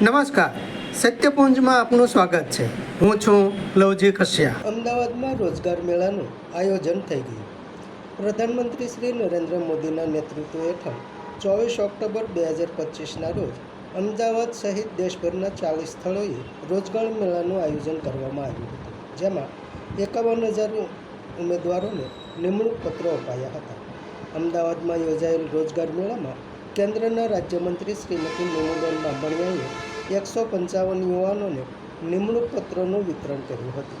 નમસ્કાર. સત્યપુંજમાં આપનું સ્વાગત છે. હું છું લવજી કશ્યા. અમદાવાદમાં રોજગાર મેળાનું આયોજન થઈ ગયું. પ્રધાનમંત્રી શ્રી નરેન્દ્ર મોદીના નેતૃત્વ હેઠળ ચોવીસ ઓક્ટોબર બે હજાર પચીસના રોજ અમદાવાદ સહિત દેશભરના ચાલીસ સ્થળોએ રોજગાર મેળાનું આયોજન કરવામાં આવ્યું હતું. જેમાં એકાવન હજાર ઉમેદવારોને નિમણૂક પત્રો અપાયા હતા. અમદાવાદમાં યોજાયેલ રોજગાર મેળામાં કેન્દ્રના રાજ્યમંત્રી શ્રીમતી નીમુબેન બાંભણિયાએ એકસો પંચાવન યુવાનોને નિમણૂક પત્રોનું વિતરણ કર્યું હતું.